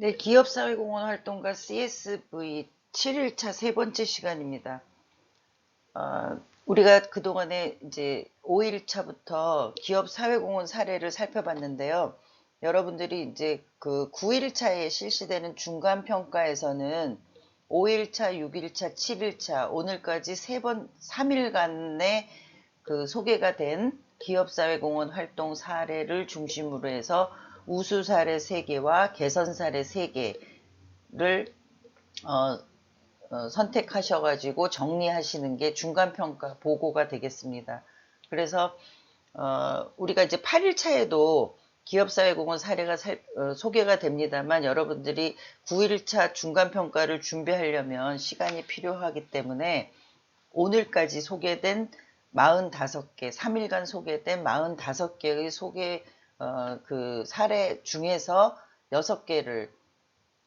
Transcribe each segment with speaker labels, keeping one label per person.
Speaker 1: 네, 기업사회공헌 활동가 CSV 7일차 세 번째 시간입니다. 어, 우리가 그동안에 이제 5일차부터 기업사회공헌 사례를 살펴봤는데요. 여러분들이 이제 그 9일차에 실시되는 중간평가에서는 5일차, 6일차, 7일차, 오늘까지 세 번, 3일간의 그 소개가 된 기업사회공헌 활동 사례를 중심으로 해서 우수 사례 3개와 개선 사례 3개를 어, 어, 선택하셔가지고 정리하시는 게 중간평가 보고가 되겠습니다. 그래서 어, 우리가 이제 8일차에도 기업사회공헌 사례가 살, 어, 소개가 됩니다만 여러분들이 9일차 중간평가를 준비하려면 시간이 필요하기 때문에 오늘까지 소개된 45개, 3일간 소개된 45개의 소개 어, 그 사례 중에서 6개를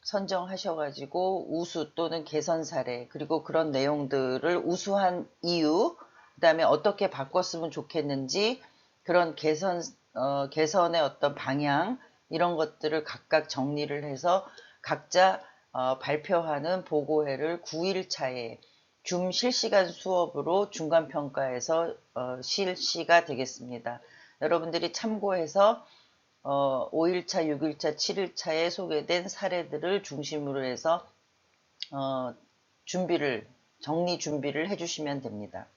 Speaker 1: 선정하셔가지고 우수 또는 개선 사례 그리고 그런 내용들을 우수한 이유 그 다음에 어떻게 바꿨으면 좋겠는지 그런 개선 어, 개선의 어떤 방향 이런 것들을 각각 정리를 해서 각자 어, 발표하는 보고회를 9일 차에 줌 실시간 수업으로 중간평가에서 어, 실시가 되겠습니다. 여러분들이 참고해서 어, 5일차, 6일차, 7일차에 소개된 사례들을 중심으로 해서 어, 준비를 정리 준비를 해주시면 됩니다.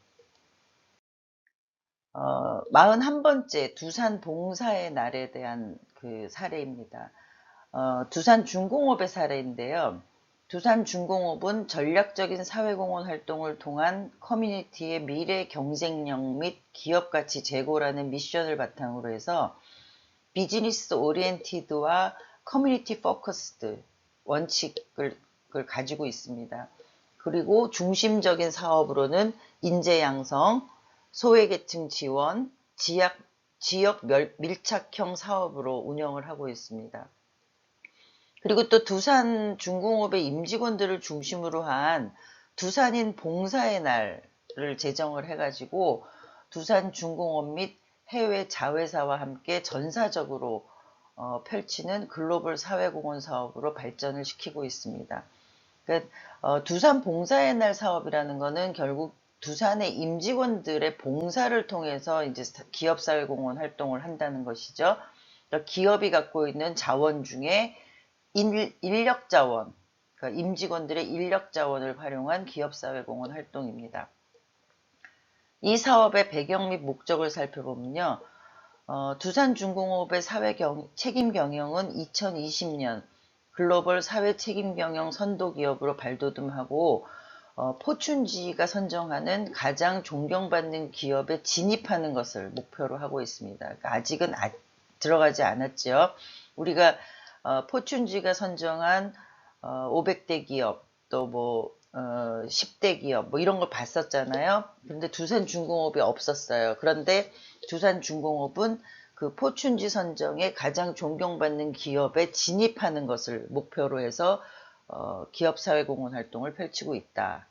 Speaker 1: 어, 41번째 두산 봉사의 날에 대한 그 사례입니다. 어, 두산 중공업의 사례인데요. 두산 중공업은 전략적인 사회공헌 활동을 통한 커뮤니티의 미래 경쟁력 및 기업 가치 제고라는 미션을 바탕으로 해서 비즈니스 오리엔티드와 커뮤니티 포커스드 원칙을 가지고 있습니다. 그리고 중심적인 사업으로는 인재 양성, 소외계층 지원, 지역, 지역 밀착형 사업으로 운영을 하고 있습니다. 그리고 또 두산 중공업의 임직원들을 중심으로 한 두산인 봉사의 날을 제정을 해가지고 두산 중공업 및 해외 자회사와 함께 전사적으로 어, 펼치는 글로벌 사회공헌 사업으로 발전을 시키고 있습니다. 그러니까, 어, 두산 봉사의 날 사업이라는 것은 결국 두산의 임직원들의 봉사를 통해서 이제 기업 사회공헌 활동을 한다는 것이죠. 그러니까 기업이 갖고 있는 자원 중에 인력 자원, 그러니까 임직원들의 인력 자원을 활용한 기업 사회공헌 활동입니다. 이 사업의 배경 및 목적을 살펴보면요. 어, 두산중공업의 사회 경, 책임 경영은 2020년 글로벌 사회 책임 경영 선도 기업으로 발돋움하고 어, 포춘지가 선정하는 가장 존경받는 기업에 진입하는 것을 목표로 하고 있습니다. 그러니까 아직은 아, 들어가지 않았죠. 우리가 어, 포춘지가 선정한 어, 500대 기업 또뭐 어, 10대 기업 뭐 이런 걸 봤었잖아요. 근데 두산 중공업이 없었어요. 그런데 두산 중공업은 그 포춘지 선정에 가장 존경받는 기업에 진입하는 것을 목표로 해서 어, 기업사회공헌 활동을 펼치고 있다.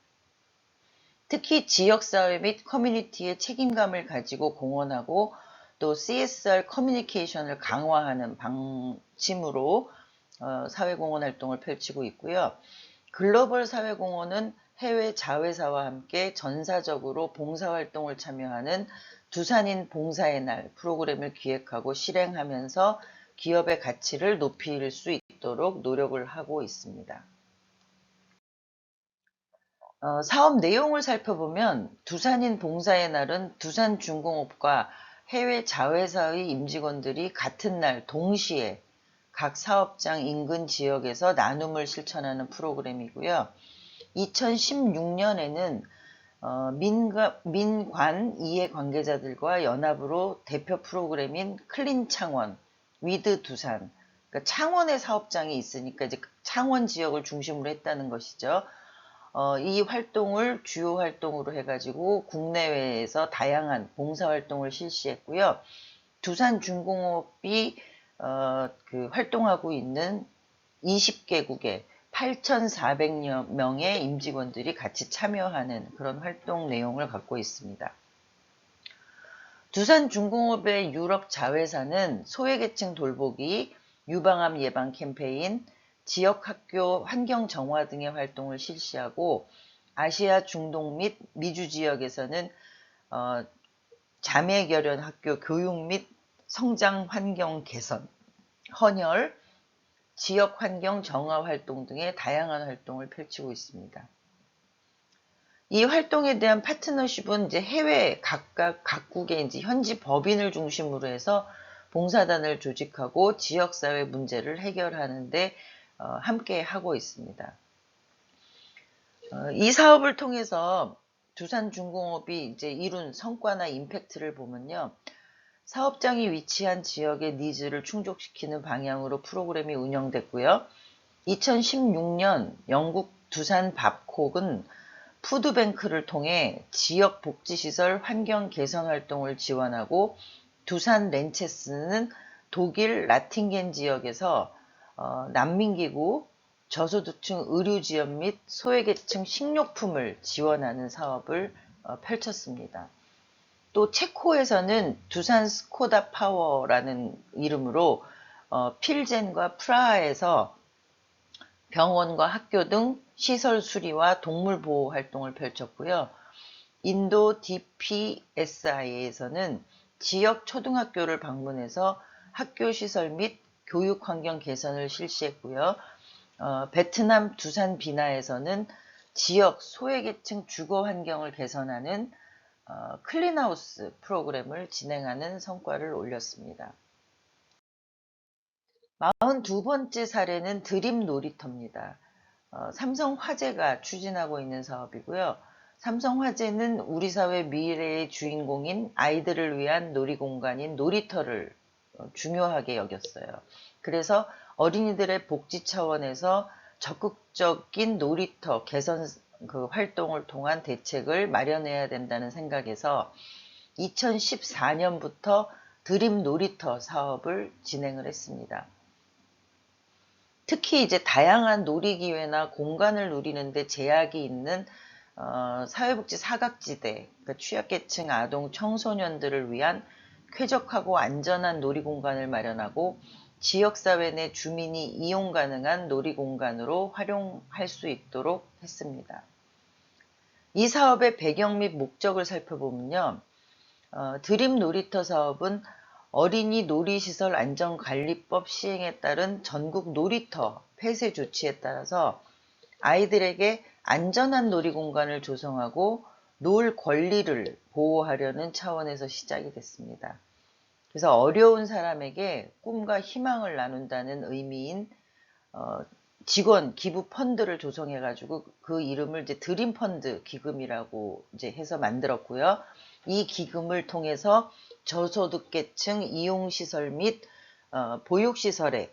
Speaker 1: 특히 지역사회 및 커뮤니티의 책임감을 가지고 공헌하고 또 CSR 커뮤니케이션을 강화하는 방침으로 어, 사회공헌 활동을 펼치고 있고요. 글로벌 사회공헌은 해외 자회사와 함께 전사적으로 봉사활동을 참여하는 두산인 봉사의 날 프로그램을 기획하고 실행하면서 기업의 가치를 높일 수 있도록 노력을 하고 있습니다. 어, 사업 내용을 살펴보면 두산인 봉사의 날은 두산중공업과 해외 자회사의 임직원들이 같은 날 동시에 각 사업장 인근 지역에서 나눔을 실천하는 프로그램이고요. 2016년에는 어, 민가, 민관 이해 관계자들과 연합으로 대표 프로그램인 클린 창원, 위드 두산, 그러니까 창원의 사업장이 있으니까 이제 창원 지역을 중심으로 했다는 것이죠. 어, 이 활동을 주요 활동으로 해가지고 국내외에서 다양한 봉사활동을 실시했고요. 두산중공업이 어, 그 활동하고 있는 20개국의 8,400여 명의 임직원들이 같이 참여하는 그런 활동 내용을 갖고 있습니다. 두산중공업의 유럽 자회사는 소외계층 돌보기, 유방암 예방 캠페인, 지역 학교 환경 정화 등의 활동을 실시하고 아시아 중동 및 미주 지역에서는 어, 자매 결연 학교 교육 및 성장 환경 개선, 헌혈, 지역 환경 정화 활동 등의 다양한 활동을 펼치고 있습니다. 이 활동에 대한 파트너십은 이제 해외 각각 각국의 이제 현지 법인을 중심으로 해서 봉사단을 조직하고 지역사회 문제를 해결하는데 어, 함께 하고 있습니다. 어, 이 사업을 통해서 두산중공업이 이제 이룬 성과나 임팩트를 보면요. 사업장이 위치한 지역의 니즈를 충족시키는 방향으로 프로그램이 운영됐고요. 2016년 영국 두산 밥콕은 푸드뱅크를 통해 지역 복지시설 환경 개선 활동을 지원하고 두산 렌체스는 독일 라틴겐 지역에서 어, 난민기구, 저소득층 의료지원 및 소외계층 식료품을 지원하는 사업을 어, 펼쳤습니다. 또 체코에서는 두산 스코다 파워라는 이름으로 어, 필젠과 프라하에서 병원과 학교 등 시설 수리와 동물 보호 활동을 펼쳤고요. 인도 DPSI에서는 지역 초등학교를 방문해서 학교 시설 및 교육 환경 개선을 실시했고요. 어, 베트남 두산 비나에서는 지역 소외계층 주거 환경을 개선하는 어, 클린하우스 프로그램을 진행하는 성과를 올렸습니다. 42번째 사례는 드림 놀이터입니다. 어, 삼성화재가 추진하고 있는 사업이고요. 삼성화재는 우리 사회 미래의 주인공인 아이들을 위한 놀이공간인 놀이터를 어, 중요하게 여겼어요. 그래서 어린이들의 복지 차원에서 적극적인 놀이터 개선 그 활동을 통한 대책을 마련해야 된다는 생각에서 2014년부터 드림 놀이터 사업을 진행을 했습니다. 특히 이제 다양한 놀이기회나 공간을 누리는데 제약이 있는 어, 사회복지 사각지대, 그러니까 취약계층 아동 청소년들을 위한 쾌적하고 안전한 놀이공간을 마련하고 지역사회 내 주민이 이용 가능한 놀이공간으로 활용할 수 있도록 했습니다. 이 사업의 배경 및 목적을 살펴보면요. 어, 드림 놀이터 사업은 어린이 놀이시설 안전관리법 시행에 따른 전국 놀이터 폐쇄 조치에 따라서 아이들에게 안전한 놀이공간을 조성하고 놀 권리를 보호하려는 차원에서 시작이 됐습니다. 그래서 어려운 사람에게 꿈과 희망을 나눈다는 의미인 어, 직원 기부 펀드를 조성해 가지고 그 이름을 이제 드림 펀드 기금이라고 이제 해서 만들었고요. 이 기금을 통해서 저소득계층 이용시설 및 어, 보육시설에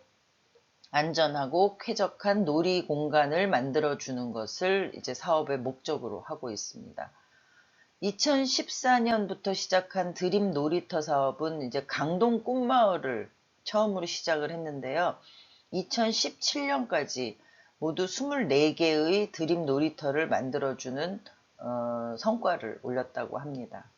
Speaker 1: 안전하고 쾌적한 놀이 공간을 만들어 주는 것을 이제 사업의 목적으로 하고 있습니다. 2014년부터 시작한 드림 놀이터 사업은 이제 강동 꿈마을을 처음으로 시작을 했는데요. 2017년까지 모두 24개의 드림 놀이터를 만들어주는 어, 성과를 올렸다고 합니다.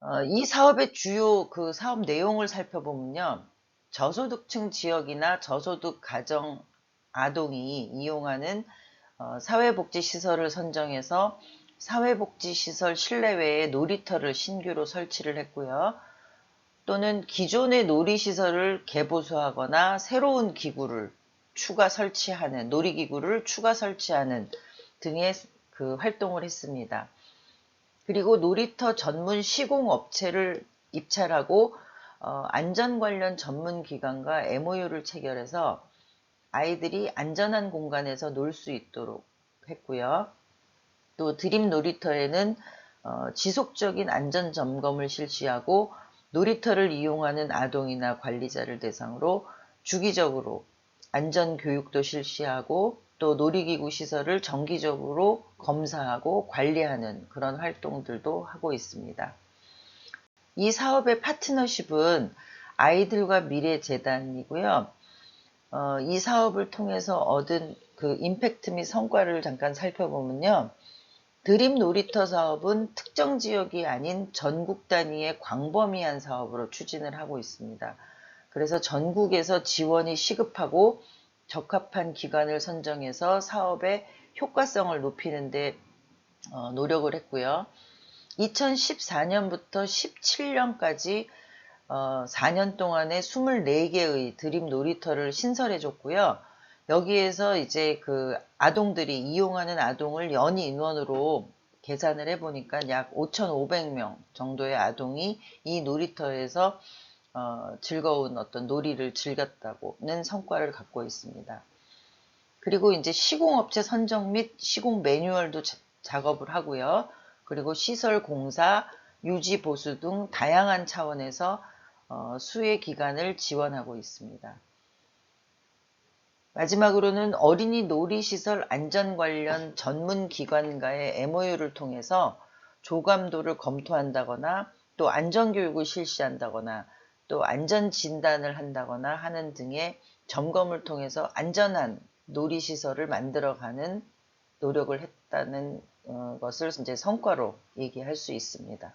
Speaker 1: 어, 이 사업의 주요 그 사업 내용을 살펴보면요. 저소득층 지역이나 저소득 가정 아동이 이용하는 어, 사회복지시설을 선정해서 사회복지시설 실내외에 놀이터를 신규로 설치를 했고요. 또는 기존의 놀이시설을 개보수하거나 새로운 기구를 추가 설치하는, 놀이기구를 추가 설치하는 등의 그 활동을 했습니다. 그리고 놀이터 전문 시공업체를 입찰하고 어, 안전 관련 전문 기관과 MOU를 체결해서 아이들이 안전한 공간에서 놀 수 있도록 했고요. 또 드림 놀이터에는 어, 지속적인 안전 점검을 실시하고 놀이터를 이용하는 아동이나 관리자를 대상으로 주기적으로 안전 교육도 실시하고 또 놀이기구 시설을 정기적으로 검사하고 관리하는 그런 활동들도 하고 있습니다. 이 사업의 파트너십은 아이들과 미래재단이고요. 어, 이 사업을 통해서 얻은 그 임팩트 및 성과를 잠깐 살펴보면요. 드림 놀이터 사업은 특정 지역이 아닌 전국 단위의 광범위한 사업으로 추진을 하고 있습니다. 그래서 전국에서 지원이 시급하고 적합한 기관을 선정해서 사업의 효과성을 높이는데 어, 노력을 했고요. 2014년부터 17년까지 어, 4년 동안에 24개의 드림 놀이터를 신설해 줬고요. 여기에서 이제 그 아동들이 이용하는 아동을 연이 인원으로 계산을 해보니까 약 5,500명 정도의 아동이 이 놀이터에서 어, 즐거운 어떤 놀이를 즐겼다고는 성과를 갖고 있습니다. 그리고 이제 시공업체 선정 및 시공 매뉴얼도 자- 작업을 하고요. 그리고 시설 공사, 유지 보수 등 다양한 차원에서 어, 수혜 기간을 지원하고 있습니다. 마지막으로는 어린이 놀이시설 안전 관련 전문 기관과의 MOU를 통해서 조감도를 검토한다거나 또 안전교육을 실시한다거나 또 안전 진단을 한다거나 하는 등의 점검을 통해서 안전한 놀이시설을 만들어가는 노력을 했다는 어, 것을 이제 성과로 얘기할 수 있습니다.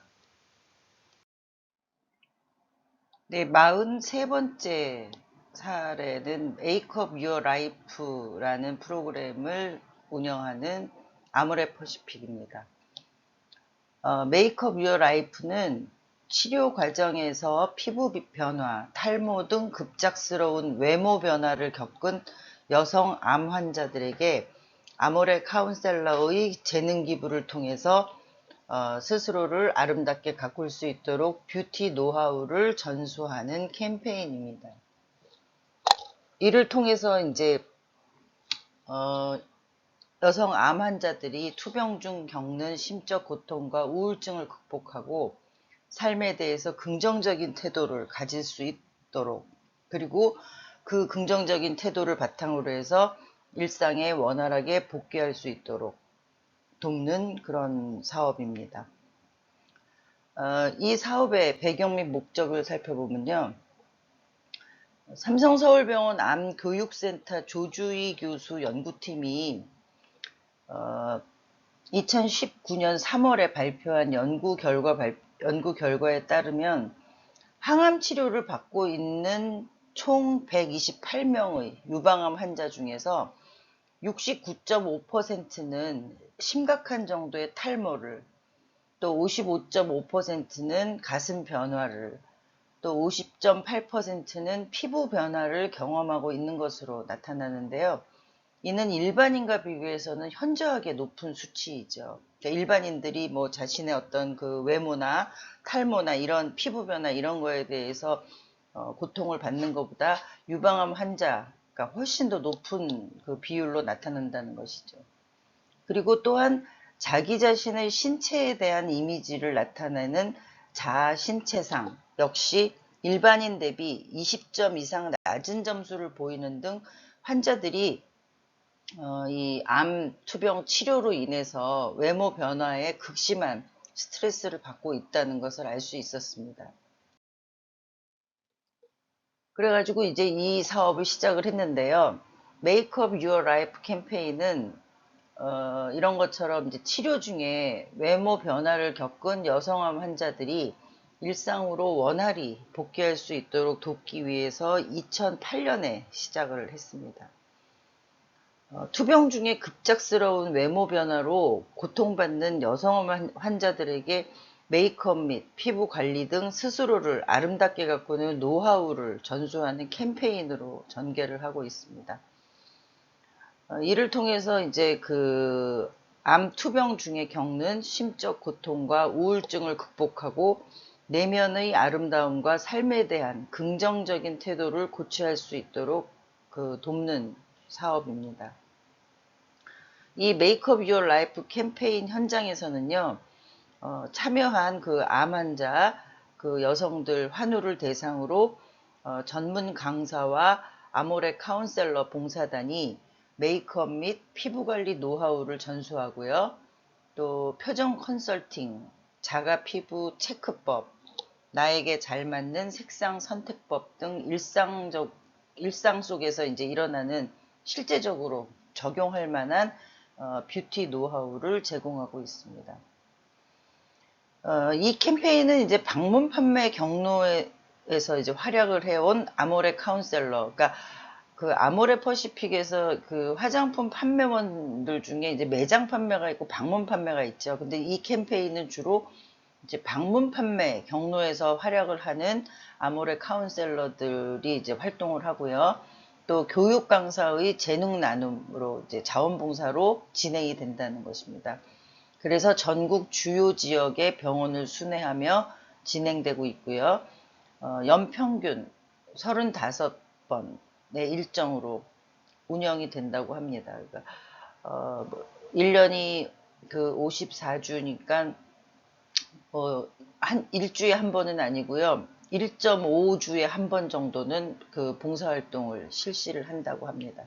Speaker 1: 네, 43번째 사례는 Up Your Life라는 프로그램을 운영하는 아모레 퍼시픽입니다. 어, Up Your Life는 치료 과정에서 피부 변화, 탈모 등 급작스러운 외모 변화를 겪은 여성 암 환자들에게 아모레 카운셀러의 재능 기부를 통해서 어, 스스로를 아름답게 가꿀 수 있도록 뷰티 노하우를 전수하는 캠페인입니다. 이를 통해서 이제 어, 여성 암 환자들이 투병 중 겪는 심적 고통과 우울증을 극복하고 삶에 대해서 긍정적인 태도를 가질 수 있도록 그리고 그 긍정적인 태도를 바탕으로 해서 일상에 원활하게 복귀할 수 있도록 돕는 그런 사업입니다. 어, 이 사업의 배경 및 목적을 살펴보면요. 삼성서울병원 암교육센터 조주희 교수 연구팀이 어, 2019년 3월에 발표한 연구 결과 발, 연구 결과에 따르면 항암 치료를 받고 있는 총 128명의 유방암 환자 중에서 69.5%는 심각한 정도의 탈모를 또 55.5%는 가슴 변화를 또 50.8%는 피부 변화를 경험하고 있는 것으로 나타나는데요. 이는 일반인과 비교해서는 현저하게 높은 수치이죠. 그러니까 일반인들이 뭐 자신의 어떤 그 외모나 탈모나 이런 피부 변화 이런 거에 대해서 어, 고통을 받는 것보다 유방암 환자가 훨씬 더 높은 그 비율로 나타난다는 것이죠. 그리고 또한 자기 자신의 신체에 대한 이미지를 나타내는 자신체상 역시 일반인 대비 20점 이상 낮은 점수를 보이는 등 환자들이 어, 이 암 투병 치료로 인해서 외모 변화에 극심한 스트레스를 받고 있다는 것을 알 수 있었습니다. 그래가지고 이제 이 사업을 시작을 했는데요. Up Your Life 캠페인은 어, 이런 것처럼 이제 치료 중에 외모 변화를 겪은 여성암 환자들이 일상으로 원활히 복귀할 수 있도록 돕기 위해서 2008년에 시작을 했습니다. 어, 투병 중에 급작스러운 외모 변화로 고통받는 여성암 환자들에게 메이크업 및 피부 관리 등 스스로를 아름답게 가꾸는 노하우를 전수하는 캠페인으로 전개를 하고 있습니다. 어, 이를 통해서 이제 그 암 투병 중에 겪는 심적 고통과 우울증을 극복하고 내면의 아름다움과 삶에 대한 긍정적인 태도를 고취할 수 있도록 그 돕는 사업입니다. 이 메이크업 유어 라이프 캠페인 현장에서는요, 어, 참여한 그 암 환자, 그 여성들 환우를 대상으로 어, 전문 강사와 아모레 카운셀러 봉사단이 메이크업 및 피부 관리 노하우를 전수하고요. 또 표정 컨설팅, 자가 피부 체크법, 나에게 잘 맞는 색상 선택법 등 일상적 일상 속에서 이제 일어나는 실제적으로 적용할 만한 어, 뷰티 노하우를 제공하고 있습니다. 어, 이 캠페인은 이제 방문 판매 경로에 에서 이제 활약을 해온 아모레 카운셀러. 그러니까 그 아모레 퍼시픽에서 그 화장품 판매원들 중에 이제 매장 판매가 있고 방문 판매가 있죠. 근데 이 캠페인은 주로 이제 방문 판매 경로에서 활약을 하는 아모레 카운셀러들이 이제 활동을 하고요. 또 교육 강사의 재능 나눔으로 이제 자원봉사로 진행이 된다는 것입니다. 그래서 전국 주요 지역의 병원을 순회하며 진행되고 있고요. 어, 연평균 35번 의 일정으로 운영이 된다고 합니다. 그러니까 어, 1년이 그 54주니까 뭐 한 일주에 한 번은 아니고요. 1.5주에 한 번 정도는 그 봉사활동을 실시를 한다고 합니다.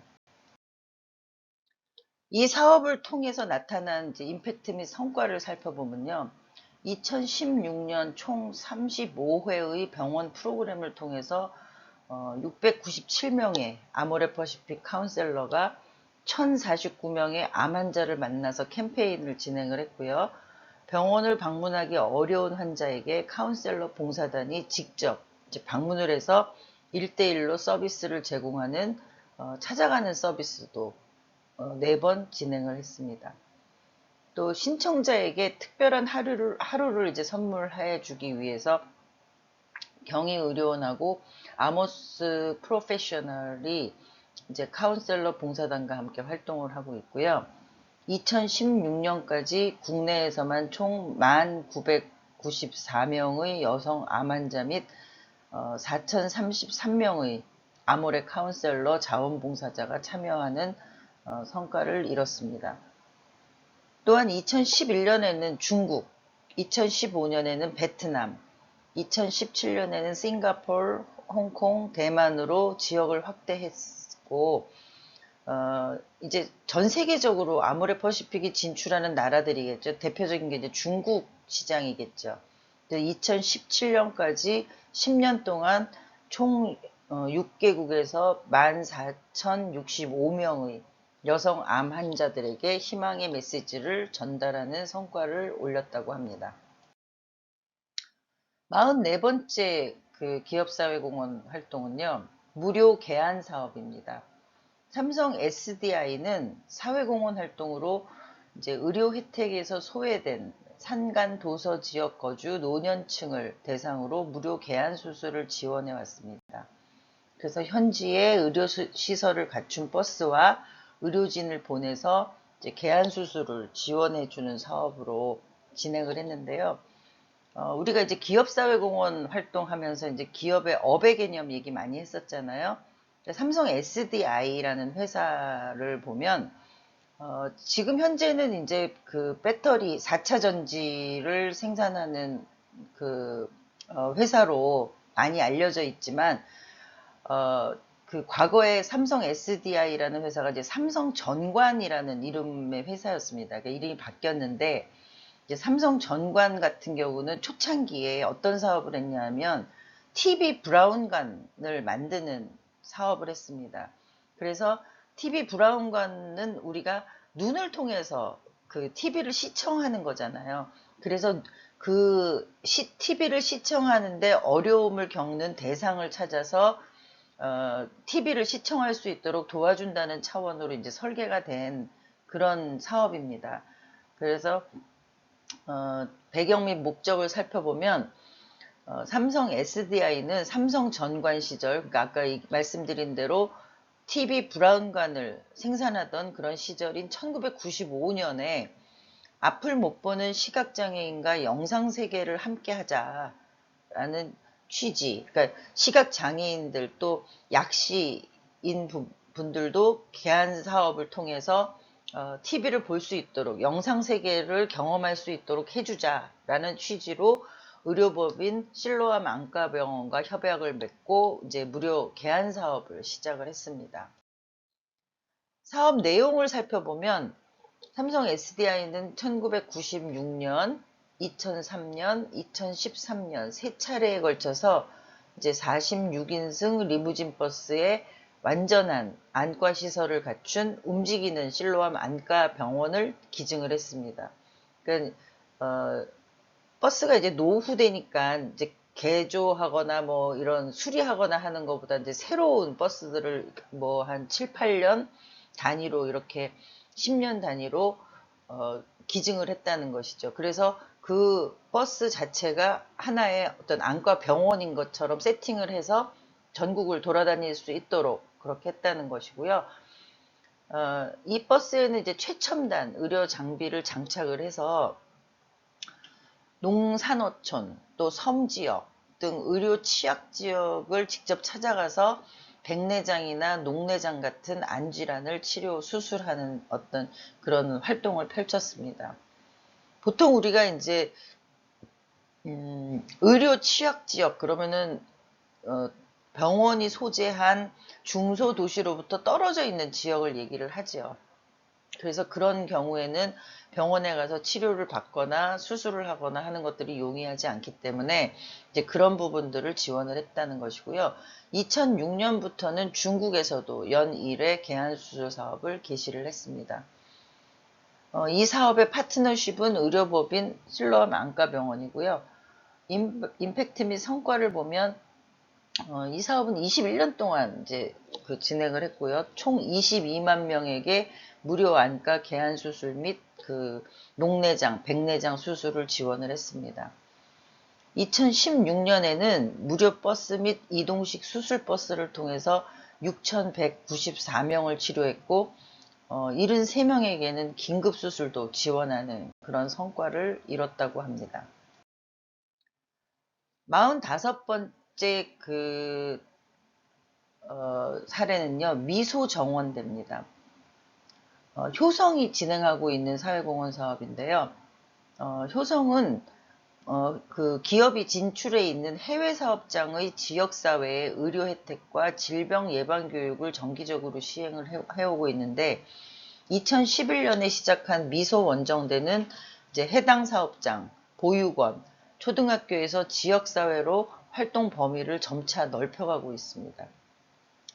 Speaker 1: 이 사업을 통해서 나타난 이제 임팩트 및 성과를 살펴보면요. 2016년 총 35회의 병원 프로그램을 통해서 697명의 아모레 퍼시픽 카운셀러가 1049명의 암 환자를 만나서 캠페인을 진행을 했고요. 병원을 방문하기 어려운 환자에게 카운셀러 봉사단이 직접 방문을 해서 1대1로 서비스를 제공하는 어, 찾아가는 서비스도 어, 4번 진행을 했습니다. 또 신청자에게 특별한 하루를, 하루를 이제 선물해 주기 위해서 경희의료원하고 아모스 프로페셔널이 이제 카운셀러 봉사단과 함께 활동을 하고 있고요. 2016년까지 국내에서만 총 1,994명의 여성 암 환자 및 4,033명의 어, 아모레 카운셀러 자원봉사자가 참여하는 어, 성과를 이뤘습니다. 또한 2011년에는 중국, 2015년에는 베트남, 2017년에는 싱가폴, 홍콩, 대만으로 지역을 확대했고 어, 이제 전 세계적으로 아모레 퍼시픽이 진출하는 나라들이겠죠. 대표적인 게 이제 중국 시장이겠죠. 2017년까지 10년 동안 총 6개국에서 어, 14,065명의 여성 암 환자들에게 희망의 메시지를 전달하는 성과를 올렸다고 합니다. 44번째 그 기업사회공헌 활동은요, 무료 개안 사업입니다. 삼성 SDI는 사회공헌 활동으로 이제 의료 혜택에서 소외된 산간 도서 지역 거주 노년층을 대상으로 무료 개안 수술을 지원해 왔습니다. 그래서 현지에 의료 시설을 갖춘 버스와 의료진을 보내서 이제 개안 수술을 지원해 주는 사업으로 진행을 했는데요. 어, 우리가 이제 기업사회공헌 활동하면서 이제 기업의 업의 개념 얘기 많이 했었잖아요. 삼성 SDI라는 회사를 보면 어, 지금 현재는 이제 그 배터리 4차 전지를 생산하는 그 어, 회사로 많이 알려져 있지만 어, 그 과거에 삼성 SDI라는 회사가 이제 삼성 전관이라는 이름의 회사였습니다. 그러니까 이름이 바뀌었는데 이제 삼성 전관 같은 경우는 초창기에 어떤 사업을 했냐면 TV 브라운관을 만드는 사업을 했습니다. 그래서 TV 브라운관은 우리가 눈을 통해서 그 TV를 시청하는 거잖아요. 그래서 그 시, TV를 시청하는데 어려움을 겪는 대상을 찾아서 어, TV를 시청할 수 있도록 도와준다는 차원으로 이제 설계가 된 그런 사업입니다. 그래서 어, 배경 및 목적을 살펴보면 어, 삼성 SDI는 삼성 전관 시절, 그러니까 아까 말씀드린 대로 TV 브라운관을 생산하던 그런 시절인 1995년에 앞을 못 보는 시각장애인과 영상세계를 함께 하자라는 취지, 그러니까 시각장애인들 또 약시인 분들도 개한 사업을 통해서 어, TV를 볼 수 있도록 영상 세계를 경험할 수 있도록 해주자라는 취지로 의료법인 실로암 안과병원과 협약을 맺고 이제 무료 개안 사업을 시작을 했습니다. 사업 내용을 살펴보면 삼성 SDI는 1996년, 2003년, 2013년 세 차례에 걸쳐서 이제 46인승 리무진 버스에 완전한 안과 시설을 갖춘 움직이는 실로암 안과 병원을 기증을 했습니다. 그러니까 어, 버스가 이제 노후되니까 이제 개조하거나 뭐 이런 수리하거나 하는 것보다 이제 새로운 버스들을 뭐 한 7, 8년 단위로 이렇게 10년 단위로 어, 기증을 했다는 것이죠. 그래서 그 버스 자체가 하나의 어떤 안과 병원인 것처럼 세팅을 해서 전국을 돌아다닐 수 있도록 그렇게 했다는 것이고요. 어, 이 버스에는 이제 최첨단 의료 장비를 장착을 해서 농산어촌 또 섬지역 등 의료 취약 지역을 직접 찾아가서 백내장이나 녹내장 같은 안질환을 치료 수술하는 어떤 그런 활동을 펼쳤습니다. 보통 우리가 이제 음, 의료 취약 지역 그러면은 어, 병원이 소재한 중소도시로부터 떨어져 있는 지역을 얘기를 하지요. 그래서 그런 경우에는 병원에 가서 치료를 받거나 수술을 하거나 하는 것들이 용이하지 않기 때문에 이제 그런 부분들을 지원을 했다는 것이고요. 2006년부터는 중국에서도 연 1회 개안수술 사업을 개시를 했습니다. 어, 이 사업의 파트너십은 의료법인 슬럼 안과병원이고요. 임, 임팩트 및 성과를 보면 어, 이 사업은 21년 동안 이제 그 진행을 했고요. 총 22만 명에게 무료 안과 개안 수술 및 그 녹내장, 백내장 수술을 지원을 했습니다. 2016년에는 무료 버스 및 이동식 수술 버스를 통해서 6,194명을 치료했고 어, 73명에게는 긴급 수술도 지원하는 그런 성과를 이뤘다고 합니다. 45번 째 그 어, 사례는요. 미소 정원대입니다. 어, 효성이 진행하고 있는 사회공헌 사업인데요. 어, 효성은 어, 그 기업이 진출해 있는 해외 사업장의 지역사회의 의료 혜택과 질병 예방 교육을 정기적으로 시행을 해, 해오고 있는데 2011년에 시작한 미소 원정대는 이제 해당 사업장, 보육원, 초등학교에서 지역사회로 활동 범위를 점차 넓혀가고 있습니다.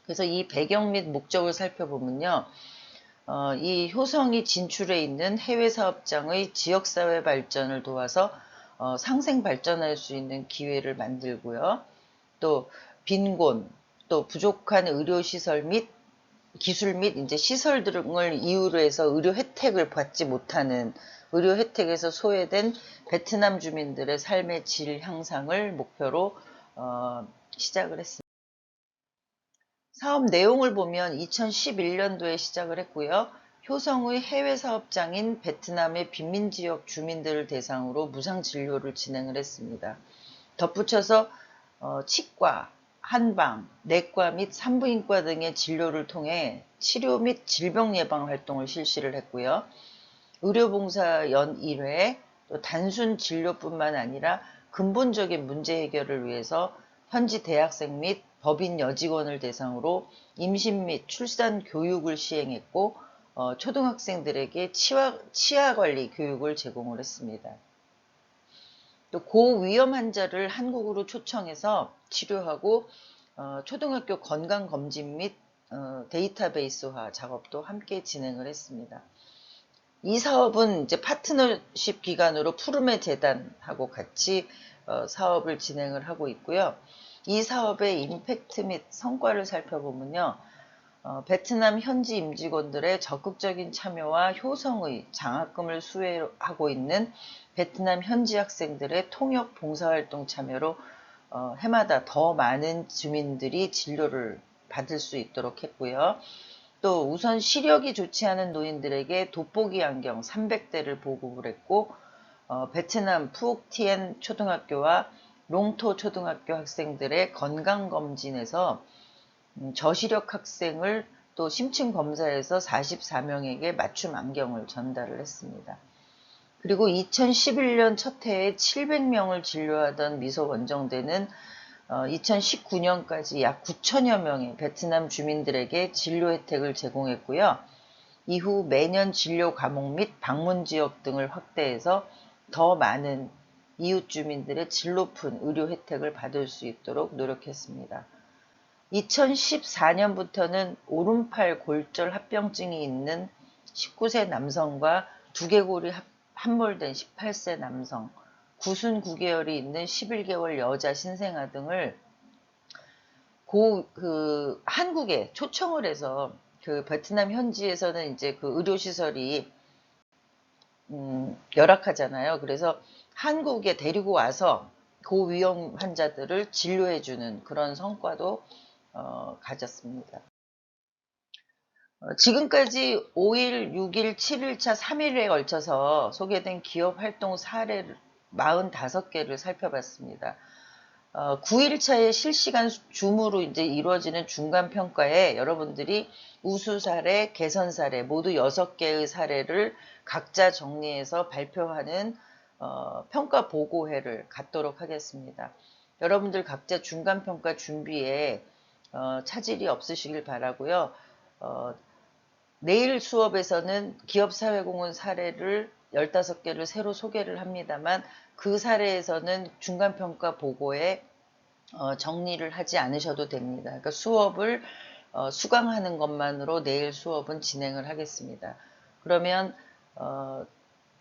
Speaker 1: 그래서 이 배경 및 목적을 살펴보면요. 어, 이 효성이 진출해 있는 해외 사업장의 지역사회 발전을 도와서 어, 상생 발전할 수 있는 기회를 만들고요. 또 빈곤, 또 부족한 의료시설 및 기술 및 이제 시설 등을 이유로 해서 의료 혜택을 받지 못하는 의료 혜택에서 소외된 베트남 주민들의 삶의 질 향상을 목표로 어, 시작을 했습니다. 사업 내용을 보면 2011년도에 시작을 했고요. 효성의 해외 사업장인 베트남의 빈민 지역 주민들을 대상으로 무상 진료를 진행을 했습니다. 덧붙여서 어, 치과, 한방, 내과 및 산부인과 등의 진료를 통해 치료 및 질병 예방 활동을 실시를 했고요. 의료봉사 연 1회, 또 단순 진료뿐만 아니라 근본적인 문제 해결을 위해서 현지 대학생 및 법인 여직원을 대상으로 임신 및 출산 교육을 시행했고 어, 초등학생들에게 치아, 치아 관리 교육을 제공을 했습니다. 또 고위험 환자를 한국으로 초청해서 치료하고 어, 초등학교 건강검진 및 어, 데이터베이스화 작업도 함께 진행을 했습니다. 이 사업은 이제 파트너십 기관으로 푸르메 재단하고 같이 어, 사업을 진행을 하고 있고요. 이 사업의 임팩트 및 성과를 살펴보면요. 어, 베트남 현지 임직원들의 적극적인 참여와 효성의 장학금을 수혜하고 있는 베트남 현지 학생들의 통역 봉사활동 참여로 어, 해마다 더 많은 주민들이 진료를 받을 수 있도록 했고요. 또 우선 시력이 좋지 않은 노인들에게 돋보기 안경 300대를 보급을 했고 어, 베트남 푸옥티엔 초등학교와 롱토 초등학교 학생들의 건강검진에서 음, 저시력 학생을 또 심층 검사에서 44명에게 맞춤 안경을 전달을 했습니다. 그리고 2011년 첫 해에 700명을 진료하던 미소 원정대는 2019년까지 어, 약 9천여 명의 베트남 주민들에게 진료 혜택을 제공했고요. 이후 매년 진료 과목 및 방문 지역 등을 확대해서 더 많은 이웃 주민들의 질 높은 의료 혜택을 받을 수 있도록 노력했습니다. 2014년부터는 오른팔 골절 합병증이 있는 19세 남성과 두개골이 함몰된 18세 남성, 구순 9개월이 있는 11개월 여자 신생아 등을 고, 그, 한국에 초청을 해서 그 베트남 현지에서는 이제 그 의료시설이 음, 열악하잖아요. 그래서 한국에 데리고 와서 고위험 환자들을 진료해주는 그런 성과도 어, 가졌습니다. 어, 지금까지 5일, 6일, 7일차, 3일에 걸쳐서 소개된 기업 활동 사례를 45개를 살펴봤습니다. 어, 9일차의 실시간 줌으로 이제 이루어지는 중간 평가에 여러분들이 우수 사례, 개선 사례 모두 6개의 사례를 각자 정리해서 발표하는 어, 평가 보고회를 갖도록 하겠습니다. 여러분들 각자 중간 평가 준비에 어, 차질이 없으시길 바라고요. 어, 내일 수업에서는 기업사회공헌 사례를 15개를 새로 소개를 합니다만 그 사례에서는 중간평가 보고에 어, 정리를 하지 않으셔도 됩니다. 그러니까 수업을 어, 수강하는 것만으로 내일 수업은 진행을 하겠습니다. 그러면 어,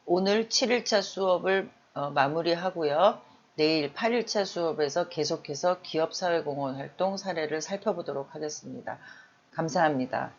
Speaker 1: 오늘 7일차 수업을 어, 마무리하고요. 내일 8일차 수업에서 계속해서 기업사회공헌 활동 사례를 살펴보도록 하겠습니다. 감사합니다.